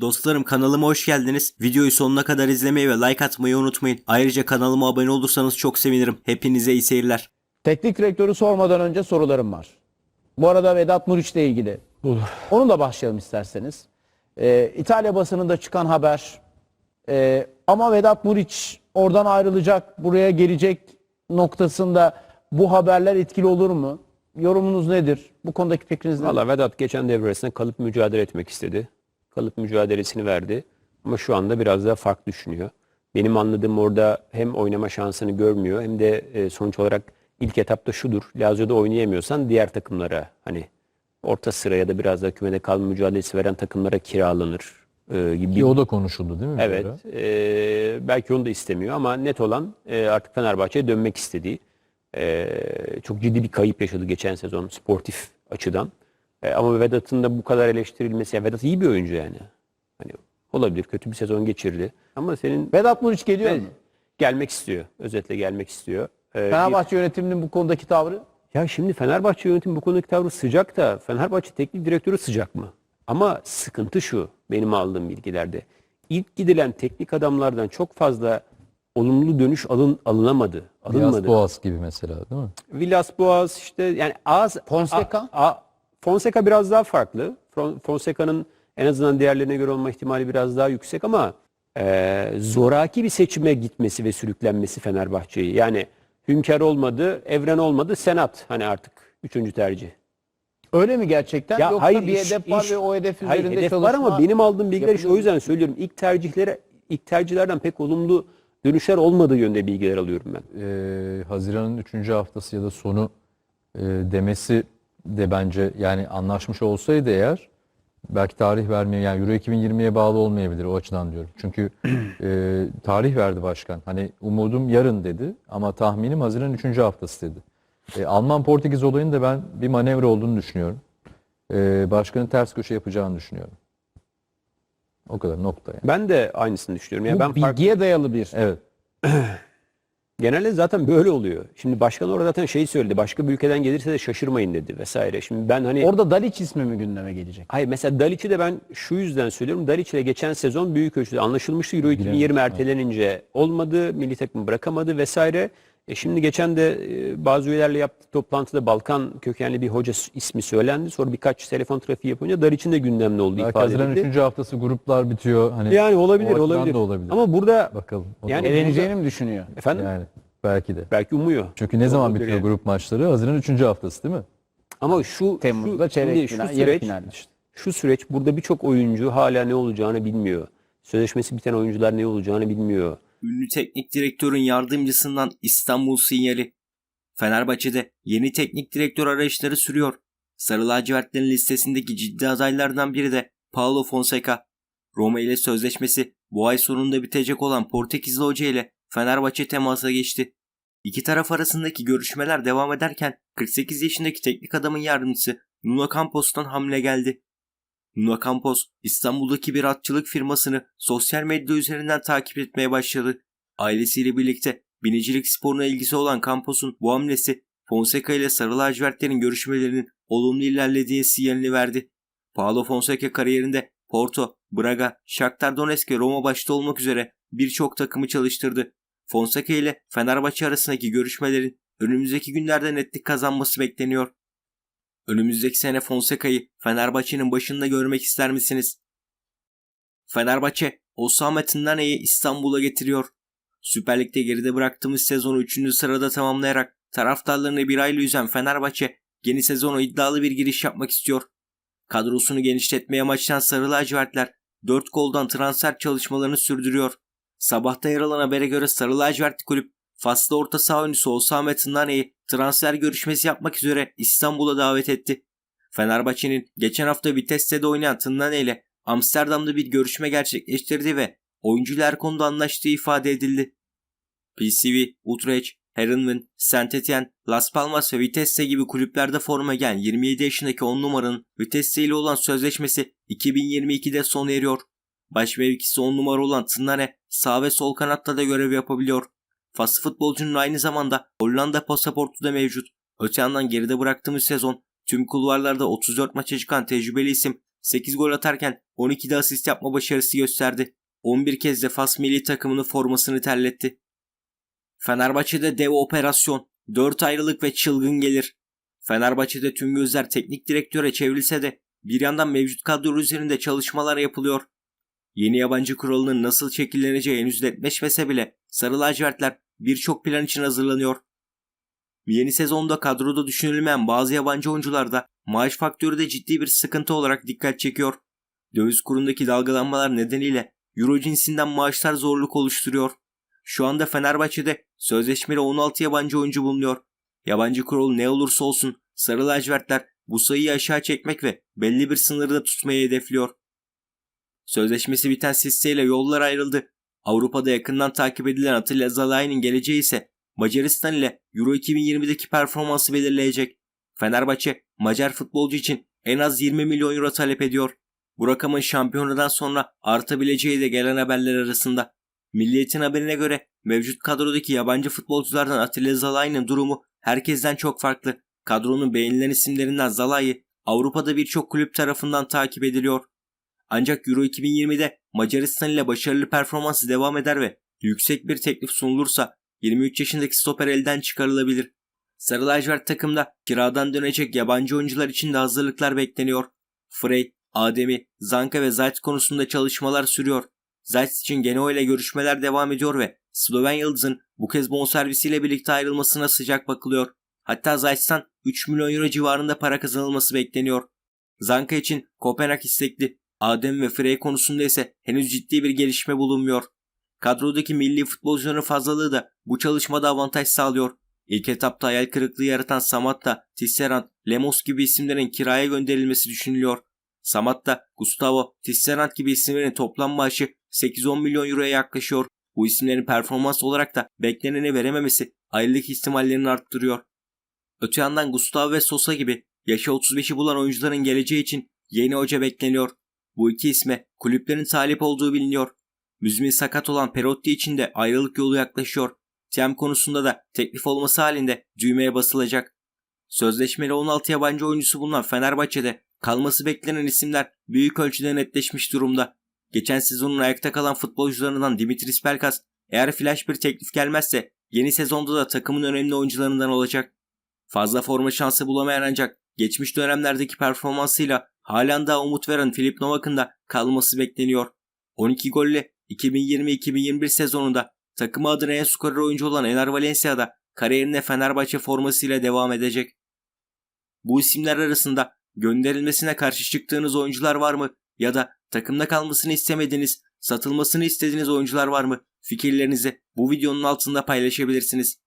Dostlarım kanalıma hoş geldiniz. Videoyu sonuna kadar izlemeyi ve like atmayı unutmayın. Ayrıca kanalıma abone olursanız çok sevinirim. Hepinize iyi seyirler. Teknik direktörü sormadan önce sorularım var. Bu arada Vedat Muriç'le ilgili. Onu da başlayalım isterseniz. Ee, İtalya basınında çıkan haber. Ee, ama Vedat Muriç oradan ayrılacak, buraya gelecek noktasında bu haberler etkili olur mu? Yorumunuz nedir? Bu konudaki fikriniz nedir? Valla Vedat geçen devre arasında kalıp mücadele etmek istedi. Kalıp mücadelesini verdi. Ama şu anda biraz daha farklı düşünüyor. Benim anladığım orada hem oynama şansını görmüyor hem de e, sonuç olarak ilk etapta şudur. Lazio'da oynayamıyorsan diğer takımlara hani orta sıra ya da biraz daha kümede kalma mücadelesi veren takımlara kiralanır e, gibi. Ki o da konuşuldu değil mi? Evet. e, belki onu da istemiyor ama net olan e, artık Fenerbahçe'ye dönmek istediği. E, çok ciddi bir kayıp yaşadı geçen sezon sportif açıdan. E, ama Vedat'ın da bu kadar eleştirilmesi, yani Vedat iyi bir oyuncu yani. Hani olabilir, kötü bir sezon geçirdi. Ama senin Vedat Muriç geliyor mu? gelmek istiyor. Özetle gelmek istiyor. E, bir- Fenerbahçe yönetiminin bu konudaki tavrı? ya şimdi Fenerbahçe yönetimi bu konudaki tavrı sıcak da Fenerbahçe teknik direktörü sıcak mı? Ama sıkıntı şu benim aldığım bilgilerde. İlk gidilen teknik adamlardan çok fazla olumlu dönüş alın, alınamadı. Alınmadı. Villas Boas gibi mesela değil mi? Villas Boas işte yani az Fonseca? A- A- Fonseca biraz daha farklı. Fon- Fonseca'nın en azından diğerlerine göre olma ihtimali biraz daha yüksek ama e, zoraki bir seçime gitmesi ve sürüklenmesi Fenerbahçe'yi. Yani Hünkar olmadı, Evren olmadı, Senat hani artık üçüncü tercih. Öyle mi gerçekten? Yoksa bir iş- hedef var iş- ve o hedef hayır, üzerinde hedef çalışma var ama benim aldığım bilgiler işte o yüzden söylüyorum. İlk tercihlere ilk tercihlerden pek olumlu dönüşler olmadığı yönde bilgiler alıyorum ben. Ee, Haziran'ın 3. haftası ya da sonu e, demesi de bence yani anlaşmış olsaydı eğer belki tarih vermeye yani Euro 2020'ye bağlı olmayabilir o açıdan diyorum. Çünkü e, tarih verdi başkan. Hani umudum yarın dedi ama tahminim Haziran 3. haftası dedi. E, Alman Portekiz olayının da ben bir manevra olduğunu düşünüyorum. E, başkanın ters köşe yapacağını düşünüyorum. O kadar nokta yani. Ben de aynısını düşünüyorum. Yani Bu ben fark- bilgiye dayalı bir. Evet. Genelde zaten böyle oluyor. Şimdi başkan orada zaten şey söyledi. Başka bir ülkeden gelirse de şaşırmayın dedi vesaire. Şimdi ben hani Orada Dalic ismi mi gündeme gelecek? hayır mesela Dalic'i de ben şu yüzden söylüyorum. Dalic ile geçen sezon büyük ölçüde anlaşılmıştı. Euro 2020 ertelenince olmadı. Milli takım bırakamadı vesaire. E şimdi geçen de e, bazı üyelerle yaptığı toplantıda Balkan kökenli bir hoca ismi söylendi. Sonra birkaç telefon trafiği yapınca Dalic'in de gündemde olduğu Belki ifade Haziran edildi. 3. haftası gruplar bitiyor. Hani Yani olabilir olabilir. da olabilir. Ama burada Bakalım. Yani-. Eleneceğini mi düşünüyor? efendim yani belki de. belki umuyor. Çünkü ne zaman Olabilir bitiyor yani. grup maçları? Haziran 3. haftası değil mi? Ama şu Temmuz'da şu, çeyrek final, şu süreç, final. şu süreç burada birçok oyuncu hala ne olacağını bilmiyor. Sözleşmesi biten oyuncular ne olacağını bilmiyor. Ünlü teknik direktörün yardımcısından İstanbul sinyali. Fenerbahçe'de yeni teknik direktör arayışları sürüyor. Sarı lacivertlerin listesindeki ciddi adaylardan biri de Paulo Fonseca. Roma ile sözleşmesi bu ay sonunda bitecek olan Portekizli hoca ile Fenerbahçe temasa geçti. İki taraf arasındaki görüşmeler devam ederken 48 yaşındaki teknik adamın yardımcısı Nuno Campos'tan hamle geldi. Nuno Campos İstanbul'daki bir atçılık firmasını sosyal medya üzerinden takip etmeye başladı. Ailesiyle birlikte binicilik sporuna ilgisi olan Campos'un bu hamlesi Fonseca ile Sarı Lacivertlerin görüşmelerinin olumlu ilerlediği sinyalini verdi. Paulo Fonseca kariyerinde Porto, Braga, Shakhtar Donetsk ve Roma başta olmak üzere birçok takımı çalıştırdı. Fonseca ile Fenerbahçe arasındaki görüşmelerin önümüzdeki günlerde netlik kazanması bekleniyor. Önümüzdeki sene Fonseca'yı Fenerbahçe'nin başında görmek ister misiniz? Fenerbahçe, Osama Tınlane'yi İstanbul'a getiriyor. Süper Lig'de geride bıraktığımız sezonu 3. sırada tamamlayarak taraftarlarını bir ayla üzen Fenerbahçe, yeni sezonu iddialı bir giriş yapmak istiyor. Kadrosunu genişletmeye amaçlayan Sarı Lacivertler 4 goldan transfer çalışmalarını sürdürüyor. Sabahta yer alan habere göre Sarı Lacivertli kulüp Faslı orta saha oyuncusu Osama Tınlane'yi transfer görüşmesi yapmak üzere İstanbul'a davet etti. Fenerbahçe'nin geçen hafta Vitesse'de oynayan Tınlane ile Amsterdam'da bir görüşme gerçekleştirdi ve oyuncuyla her konuda anlaştığı ifade edildi. PSV, Utrecht, Herenveen, Saint Etienne, Las Palmas ve Vitesse gibi kulüplerde forma giyen 27 yaşındaki 10 numaranın Vitesse ile olan sözleşmesi 2022'de sona eriyor. Baş mevkisi 10 numara olan Tınlane sağ ve sol kanatta da görev yapabiliyor. Faslı futbolcunun aynı zamanda Hollanda pasaportu da mevcut. Öte yandan geride bıraktığımız sezon tüm kulvarlarda 34 maça çıkan tecrübeli isim 8 gol atarken 12'de asist yapma başarısı gösterdi. 11 kez de Fas milli takımının formasını terletti. Fenerbahçe'de dev operasyon, 4 ayrılık ve çılgın gelir. Fenerbahçe'de tüm gözler teknik direktöre çevrilse de bir yandan mevcut kadro üzerinde çalışmalar yapılıyor. Yeni yabancı kuralının nasıl şekilleneceği henüz netleşmese bile Sarı lacivertler birçok plan için hazırlanıyor. Yeni sezonda kadroda düşünülmeyen bazı yabancı oyuncular da maaş faktörü de ciddi bir sıkıntı olarak dikkat çekiyor. Döviz kurundaki dalgalanmalar nedeniyle Euro cinsinden maaşlar zorluk oluşturuyor. Şu anda Fenerbahçe'de sözleşmeli 16 yabancı oyuncu bulunuyor. Yabancı kurulu ne olursa olsun Sarı lacivertler bu sayıyı aşağı çekmek ve belli bir sınırı da tutmayı hedefliyor. Sözleşmesi biten Sisse ile yollar ayrıldı. Avrupa'da yakından takip edilen Atilla Zalai'nin geleceği ise Macaristan ile Euro 2020'deki performansı belirleyecek. Fenerbahçe Macar futbolcu için en az 20 milyon euro talep ediyor. Bu rakamın şampiyonadan sonra artabileceği de gelen haberler arasında. Milliyetin haberine göre mevcut kadrodaki yabancı futbolculardan Atilla Zalai'nin durumu herkesten çok farklı. Kadronun beğenilen isimlerinden Zalai Avrupa'da birçok kulüp tarafından takip ediliyor. Ancak Euro 2020'de Macaristan ile başarılı performansı devam eder ve yüksek bir teklif sunulursa 23 yaşındaki stoper elden çıkarılabilir. Sarı lacivert takımda kiradan dönecek yabancı oyuncular için de hazırlıklar bekleniyor. Frey, Ademi, Zanka ve Zayt konusunda çalışmalar sürüyor. Zayt için Genoa ile görüşmeler devam ediyor ve Sloven Yıldız'ın bu kez bonservisiyle birlikte ayrılmasına sıcak bakılıyor. Hatta Zayt'tan 3 milyon euro civarında para kazanılması bekleniyor. Zanka için Kopenhag istekli. Adem ve Frey konusunda ise henüz ciddi bir gelişme bulunmuyor. Kadrodaki milli futbolcuların fazlalığı da bu çalışmada avantaj sağlıyor. İlk etapta hayal kırıklığı yaratan Samatta, Tisserand, Lemos gibi isimlerin kiraya gönderilmesi düşünülüyor. Samatta, Gustavo, Tisserand gibi isimlerin toplam maaşı 8-10 milyon euroya yaklaşıyor. Bu isimlerin performans olarak da bekleneni verememesi ayrılık ihtimallerini arttırıyor. Öte yandan Gustavo ve Sosa gibi yaşı 35'i bulan oyuncuların geleceği için yeni hoca bekleniyor. Bu iki isme kulüplerin talip olduğu biliniyor. Müzmin sakat olan Perotti için de ayrılık yolu yaklaşıyor. Tiam konusunda da teklif olması halinde düğmeye basılacak. Sözleşmeli 16 yabancı oyuncusu bulunan Fenerbahçe'de kalması beklenen isimler büyük ölçüde netleşmiş durumda. Geçen sezonun ayakta kalan futbolcularından Dimitris Pelkas eğer flash bir teklif gelmezse yeni sezonda da takımın önemli oyuncularından olacak. Fazla forma şansı bulamayan ancak geçmiş dönemlerdeki performansıyla halen daha umut veren Filip Novak'ın da kalması bekleniyor. 12 golle 2020-2021 sezonunda takımı adına en skorer oyuncu olan Ener Valencia da kariyerine Fenerbahçe formasıyla devam edecek. Bu isimler arasında gönderilmesine karşı çıktığınız oyuncular var mı? Ya da takımda kalmasını istemediğiniz, satılmasını istediğiniz oyuncular var mı? Fikirlerinizi bu videonun altında paylaşabilirsiniz.